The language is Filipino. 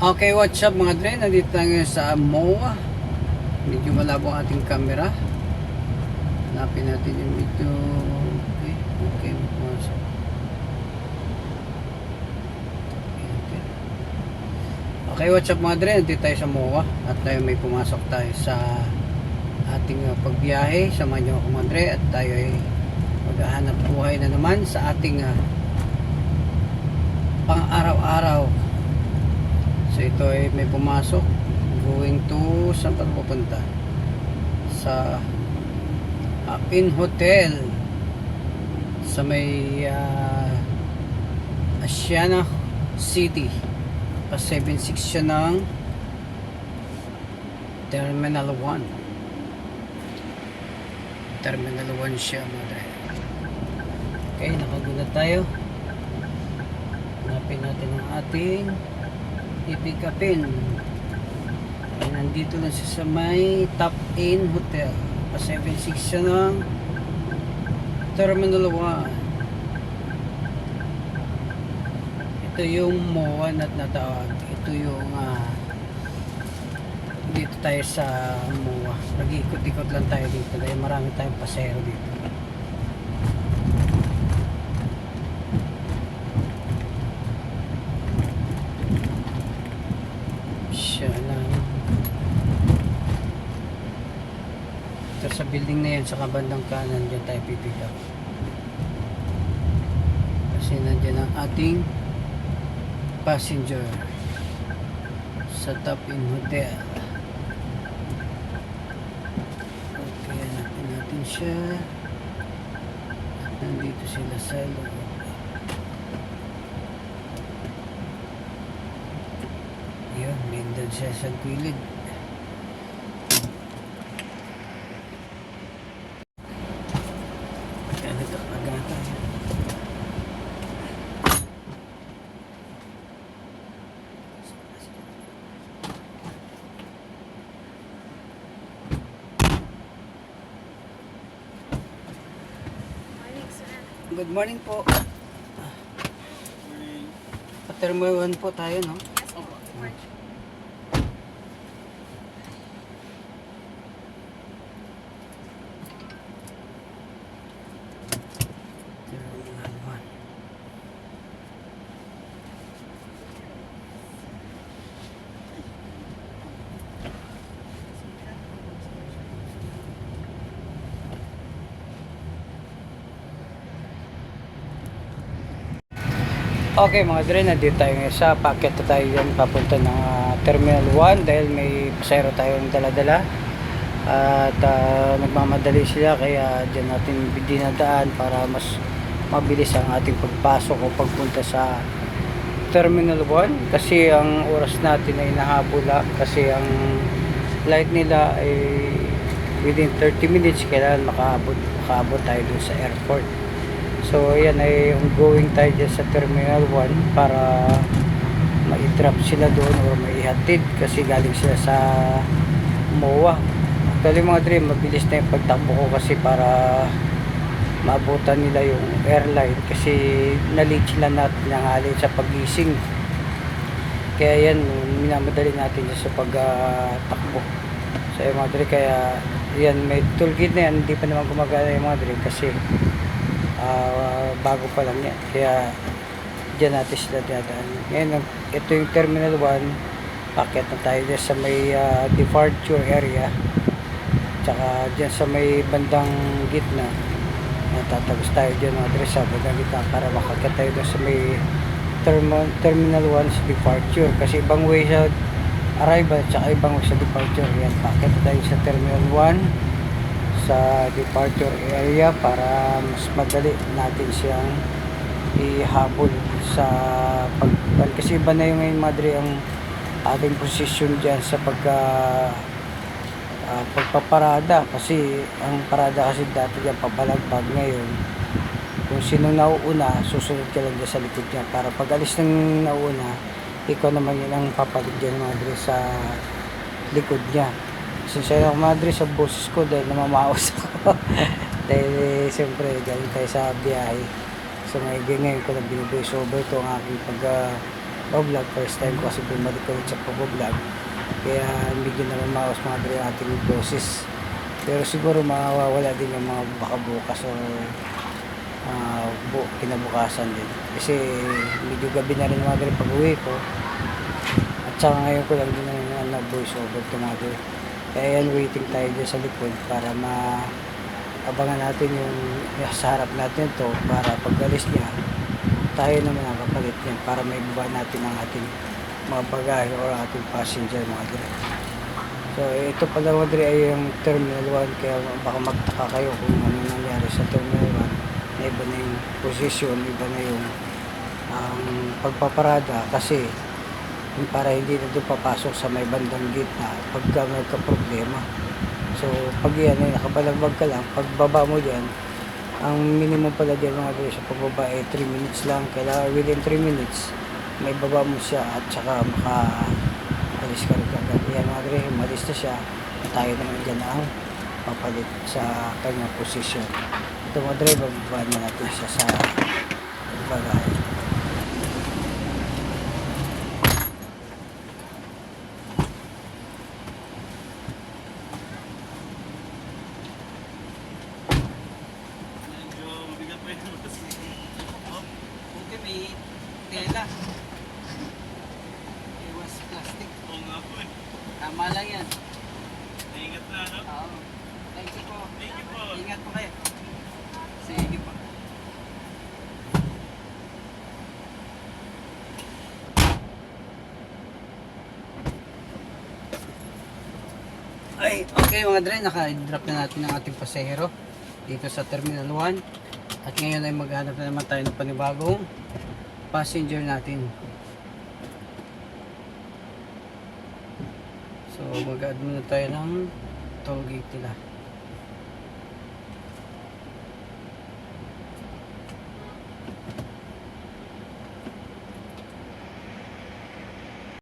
Okay, what's up mga dre? Nandito tayo ngayon sa MOA. Medyo malabo ang ating camera. Hanapin natin yung video. Okay, okay. Okay, what's up mga dre? Nandito tayo sa MOA. At tayo may pumasok tayo sa ating uh, pagbiyahe. Samahan niyo ako mga dre. At tayo ay maghahanap buhay na naman sa ating uh, So ito ay may pumasok going to saan pa pupunta? Sa Apin Hotel sa may uh, Asiana City. Pa 76 siya ng Terminal 1. Terminal 1 siya mga Okay, nakaguna tayo. Hanapin natin ang ating ipikapin. Ay, nandito lang siya sa may Top Inn Hotel. Pa 76 siya ng Terminal 1. Ito yung MOA na natawag. Ito yung ah, dito tayo sa MOA. Nag-ikot-ikot lang tayo dito dahil marami tayong pasero dito. Siya lang. Ito sa building na yan, sa kabandang kanan, dyan tayo pipick up. Kasi nandyan ang ating passenger sa Top In Hotel. Okay, hanapin natin siya. Nandito sila sa loob. Yun, nandun siya sa gilid. Kaya nagkakaga tayo. Good morning po. Patermo 1 po tayo, no? Yes po. Morning. Terminal 1. Okay mga dre, nandito tayo ngayon sa packet na tayo yan papunta ng ah, Terminal 1 dahil may pasero tayong dala-dala. At ah, nagmamadali sila kaya dyan natin dinadaan para mas mabilis ang ating pagpasok o pagpunta sa Terminal 1 kasi ang oras natin ay nahabula kasi ang flight nila ay within 30 minutes kailangan makaabot, makaabot tayo dun sa airport So ayan ay ongoing tayo dyan sa Terminal 1 para ma-drop sila doon or maihatid kasi galing sila sa MOA. Actually mga dream, mabilis na yung pagtakbo ko kasi para maabutan nila yung airline kasi nalit sila natin ng alin sa pagising. Kaya yan, minamadali natin sa pagtakbo. So yung mga dream, kaya yan, may toolkit na yan, hindi pa naman gumagana yung mga dream kasi Ah, bago pa lang yan. Kaya dyan natin sila dadaan. Ngayon, ito yung Terminal 1. Packet na tayo dyan sa may ah, departure area. Tsaka dyan sa may bandang gitna. Natatagos tayo dyan mga dress sa bandang gitna para makakat tayo dyan sa may term- Terminal 1 sa departure. Kasi ibang way sa arrival tsaka ibang way sa departure. Yan, packet tayo sa Terminal 1 sa departure area para mas madali natin siyang ihabol sa pag kasi iba na yung madre ang ating posisyon dyan sa pagka ah, pagpaparada. Kasi ang parada kasi dati dyan pabalagbag ngayon. Kung sino nauuna susunod ka lang dyan sa likod niya. Para pag alis ng nauna ikaw naman yun ang papalig dyan madre sa likod niya sincere ako madre sa boses ko dahil namamaos ako dahil eh, siyempre galing tayo sa biyahe so may ngayon ko lang binuvoice over to ang aking pag ah, pag-vlog. First time ko kasi bumalik ulit sa pag-vlog. Kaya medyo naman maos mga dre ang ating boses. Pero siguro mawawala din yung mga baka bukas o ah, bu kinabukasan din. Kasi medyo gabi na rin mga dre pag uwi ko. At saka ngayon ko lang din na na voice over to mga dre. Kaya yan, waiting tayo dyan sa likod para ma abangan natin yung sa harap natin to para pag alis niya tayo naman ang kapalit niyan para may natin ang ating mga bagahe o ating passenger mga dre. So ito pala mga dre ay yung Terminal 1 kaya baka magtaka kayo kung ano nangyari sa Terminal 1 na iba na yung position, iba na yung ang pagpaparada kasi para hindi na doon papasok sa may bandang gitna pagka nagka-problema. So, pag yan ay nakabalagbag ka lang, pagbaba mo dyan, ang minimum pala dyan mga dre sa pagbaba ay 3 minutes lang. Kailangan within 3 minutes, may baba mo siya at saka maka alis ka rin agad. Yan mga dre, umalis na siya. Tayo naman dyan ang papalit sa kanyang posisyon. Ito mga dre, bababa na natin siya sa bagahe. Medyo mabigat pa yung mas. Oh, Buti may tela. Iwas plastic. oo nga po eh. Tama lang yan. Naingat na, no? Oo. Thank you po. Thank you po. Ingat po kayo. Sige po. Ay, okay mga dre, naka-drop na natin ang ating pasahero dito sa Terminal 1. At ngayon ay maghanap na naman tayo ng panibagong passenger natin. So, mag-add muna tayo ng toll gate nila.